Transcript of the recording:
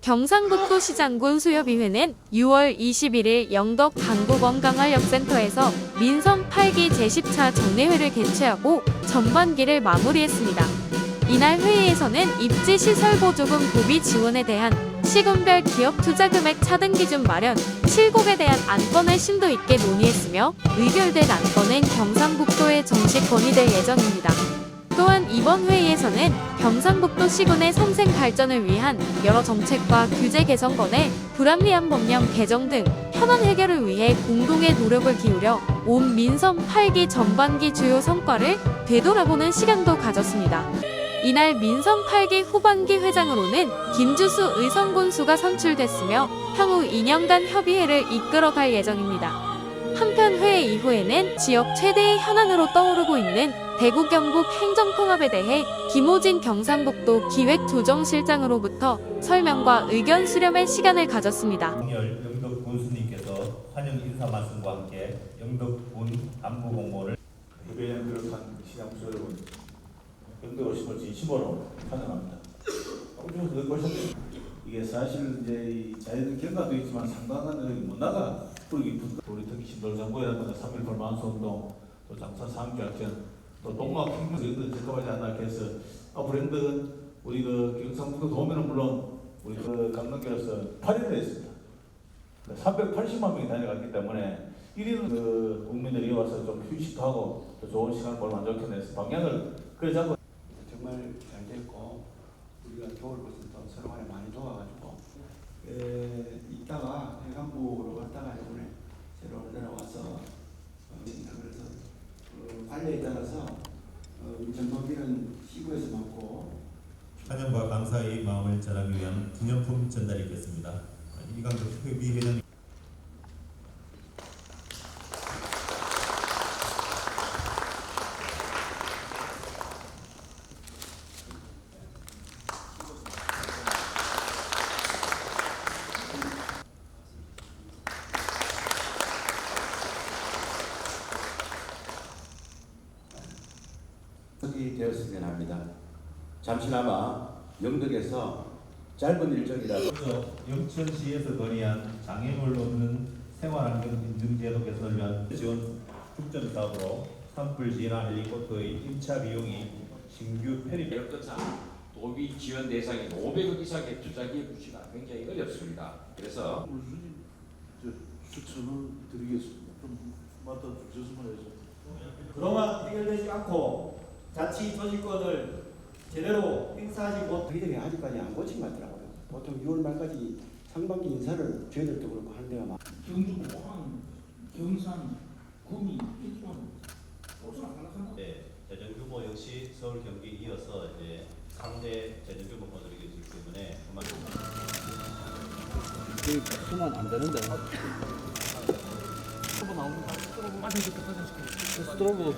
경상북도 시장군 수협의회는 6월 21일 영덕 강구건강활력센터에서 민선 8기 제10차 정례회를 개최하고 전반기를 마무리했습니다. 이날 회의에서는 입지 시설 보조금 고비 지원에 대한 시군별 기업 투자 금액 차등 기준 마련, 실곡에 대한 안건을 심도 있게 논의했으며 의결된 안건은 경상북도에 정식 건의될 예정입니다. 또한 이번 회의에서는 경상북도 시군의 선생 발전을 위한 여러 정책과 규제 개선권에 불합리한 법령 개정 등 현안 해결을 위해 공동의 노력을 기울여 온 민선 8기 전반기 주요 성과를 되돌아보는 시간도 가졌습니다. 이날 민선 8기 후반기 회장으로는 김주수 의성군수가 선출됐으며 향후 2년간 협의회를 이끌어갈 예정입니다. 한편 회의 이후에는 지역 최대의 현안으로 떠오르고 있는 대구 경북 행정통합에 대해 김호진 경상북도 기획조정실장으로부터 설명과 의견 수렴의 시간을 가졌습니다. 영덕 군수님께서 환영 인사 말씀과 함께 영덕 군 안부 공모를 협의회는 비롯한 시장수 여러분 영대 오심을 진심으로 환영합니다. 이게 사실 이제 이 자연 경과도 있지만 상당한 여력이 못 나가 우리 특히 신돌장고라든가 3.18 만수운동 또 장사 상주학전 또 동막 킹스 이런 적합하지 않나 해서 앞으로 영덕은 우리 그 경상북도 도민은 물론 우리 그 강릉교로서 8일을 했습니다. 380만 명이 다녀갔기 때문에 1위는 그 국민들이 와서 좀 휴식도 하고 또 좋은 시간을 보내면 안 좋겠네서 방향을 그래 잡고 정말 잘 됐고 우리가 겨울 버스도 서로 많이 도와가지고 에, 이따가 해관부로 갔다가 이번에 새로 내려와서 어, 그래서 그 관례에 따라서 어, 우리 전범기는 시구에서 맡고 환영과 감사의 마음을 전하기 위한 기념품 전달이 있겠습니다. 이강덕 이 되었으면 합니다. 잠시나마 영덕에서 짧은 일정이라도 먼저 영천시에서 건의한 장애물 없는 생활환경 인증제도 개선을 위한 지원 축전 사업으로 산불 진화 헬리콥터의 임차 비용이 신규 페리 여건상 도비 지원 대상인 500억 이상의 투자기에 붙이가 굉장히 어렵습니다. 그래서 추천을 드리겠습니다. 좀 맡아 주셨으면 해서. 그동안 해결되지 않고 자치 조직권을 제대로 행사하지 못 저희들이 아직까지 안 고친 것 같더라고요. 보통 6월 말까지 상반기 인사를 저희들도 그렇고 하는 데가 많 경주, 포항, 경산, 구미, 일본 없으나 하나 네, 재정 규모 역시 서울 경기 이어서 이제 3대 재정 규모 되기 때문에 그만큼 쓰면 안 되는데. 한번 나오는 거 스트로브 스트로브